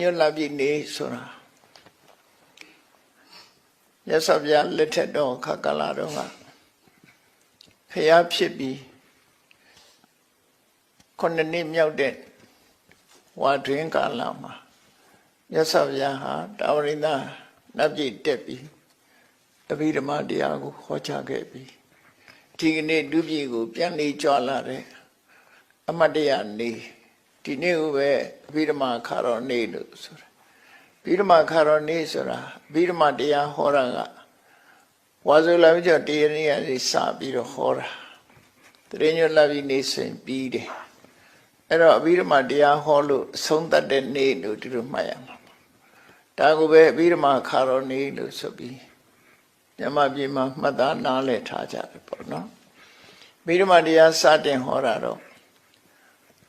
ညွတ်လာပြီနေဆိုတာမြတ်စွာဘုရားလက်ထက်တော်ခါကလာတော့ကဖျားဖြစ်ပြီးခုနှစ်နှစ်မြောက်တဲ့ဝါတွင်ကာလမှာမြတ်စွာဘုရားဟာတာဝရိန္ဒနတ်ပြည်တက်ပြီးတပိဓမ္မတရားကိုဟောကြားခဲ့ပြီးဒီကနေ့ဒုပြည်ကို ပြန်လေကြွလာတဲ့အမတ်တရားနေ ဒီနေ့ကိုပဲအဘိဓမ္မာခါတော်နေလို့ဆိုတာအဘိဓမ္မာခါတော်နေဆိုတာအဘိဓမ္မာတရားဟောတာကဝါဇုလာပြီးတော့တရားနည်းကနေစပြီးတော့ဟောတာတရင်ညွတ်လာပြီးနေဆိုရင်ပြီးတယ်အဲ့တော့အဘိဓမ္မာတရားဟောလို့အဆုံးသတ်တဲ့နေ့လို့ဒီလိုမှတ်ရမှာဒါကိုပဲအဘိဓမ္မာခါတော်နေလို့ဆိုပြီးညမပြေမှာမှတ်သားနားလည်ထားကြတယ်ပေါ့နော်အဘိဓမ္မာတရားစတင်ဟောတာတော့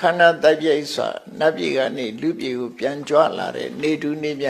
ခန္ဓာတိုက်ပြိတ်စွာနတ်ပြည်ကနေလူပြည်ကိုပြန်ကြွလာတဲ့နေတူနေမြ